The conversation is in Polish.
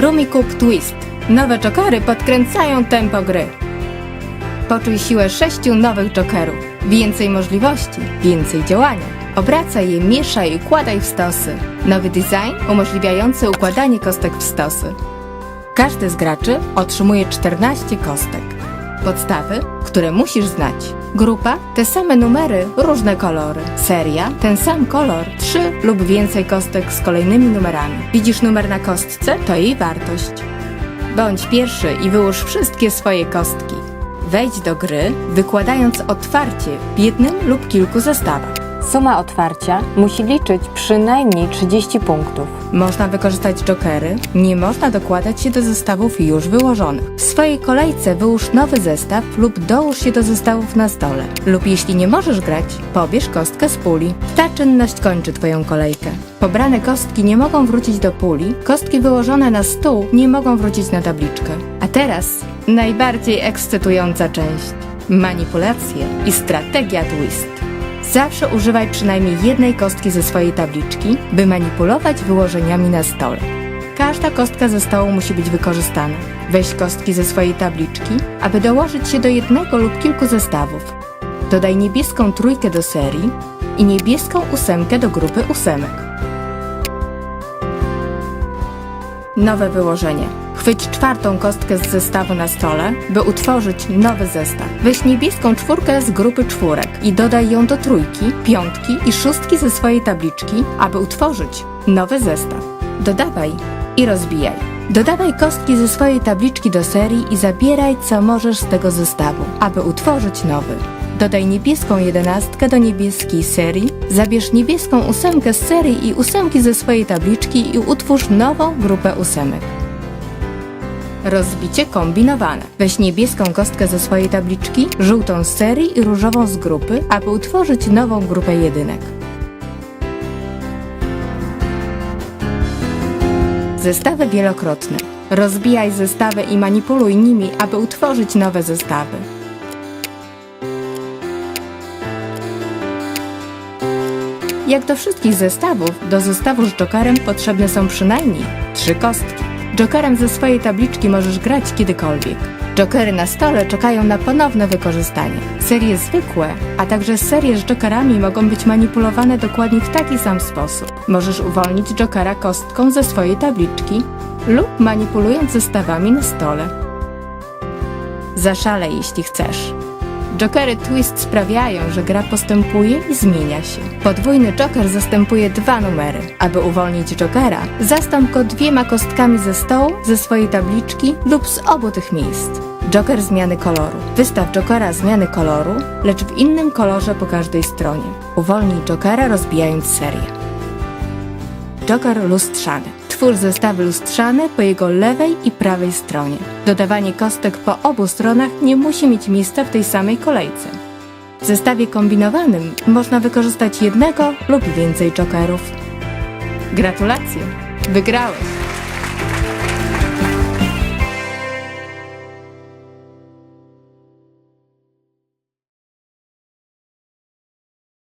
Rumikub Twist. Nowe jokery podkręcają tempo gry. Poczuj siłę sześciu nowych jokerów. Więcej możliwości, więcej działania. Obracaj je, mieszaj i układaj w stosy. Nowy design umożliwiający układanie kostek w stosy. Każdy z graczy otrzymuje 14 kostek. Podstawy, które musisz znać. Grupa, te same numery, różne kolory. Seria, ten sam kolor, 3 lub więcej kostek z kolejnymi numerami. Widzisz numer na kostce? To jej wartość. Bądź pierwszy i wyłóż wszystkie swoje kostki. Wejdź do gry, wykładając otwarcie w jednym lub kilku zestawach. Suma otwarcia musi liczyć przynajmniej 30 punktów. Można wykorzystać jokery, nie można dokładać się do zestawów już wyłożonych. W swojej kolejce wyłóż nowy zestaw lub dołóż się do zestawów na stole. Lub jeśli nie możesz grać, pobierz kostkę z puli. Ta czynność kończy Twoją kolejkę. Pobrane kostki nie mogą wrócić do puli, kostki wyłożone na stół nie mogą wrócić na tabliczkę. A teraz najbardziej ekscytująca część. Manipulacje i strategia twist. Zawsze używaj przynajmniej jednej kostki ze swojej tabliczki, by manipulować wyłożeniami na stole. Każda kostka ze stołu musi być wykorzystana. Weź kostki ze swojej tabliczki, aby dołożyć się do jednego lub kilku zestawów. Dodaj niebieską trójkę do serii i niebieską ósemkę do grupy ósemek. Nowe wyłożenie. Chwyć czwartą kostkę z zestawu na stole, by utworzyć nowy zestaw. Weź niebieską czwórkę z grupy czwórek i dodaj ją do trójki, piątki i szóstki ze swojej tabliczki, aby utworzyć nowy zestaw. Dodawaj i rozbijaj. Dodawaj kostki ze swojej tabliczki do serii i zabieraj co możesz z tego zestawu, aby utworzyć nowy. Dodaj niebieską jedenastkę do niebieskiej serii, zabierz niebieską ósemkę z serii i ósemki ze swojej tabliczki i utwórz nową grupę ósemek. Rozbicie kombinowane. Weź niebieską kostkę ze swojej tabliczki, żółtą z serii i różową z grupy, aby utworzyć nową grupę jedynek. Zestawy wielokrotne. Rozbijaj zestawy i manipuluj nimi, aby utworzyć nowe zestawy. Jak do wszystkich zestawów, do zestawu z jokerem potrzebne są przynajmniej trzy kostki. Jokerem ze swojej tabliczki możesz grać kiedykolwiek. Jokery na stole czekają na ponowne wykorzystanie. Serie zwykłe, a także serie z jokerami mogą być manipulowane dokładnie w taki sam sposób. Możesz uwolnić jokera kostką ze swojej tabliczki lub manipulując zestawami na stole. Zaszalej, jeśli chcesz. Jokery Twist sprawiają, że gra postępuje i zmienia się. Podwójny joker zastępuje dwa numery. Aby uwolnić jokera, zastąp go dwiema kostkami ze stołu, ze swojej tabliczki lub z obu tych miejsc. Joker zmiany koloru. Wystaw jokera zmiany koloru, lecz w innym kolorze po każdej stronie. Uwolnij jokera rozbijając serię. Joker lustrzany. Twórz zestawy lustrzane po jego lewej i prawej stronie. Dodawanie kostek po obu stronach nie musi mieć miejsca w tej samej kolejce. W zestawie kombinowanym można wykorzystać jednego lub więcej jokerów. Gratulacje! Wygrałeś!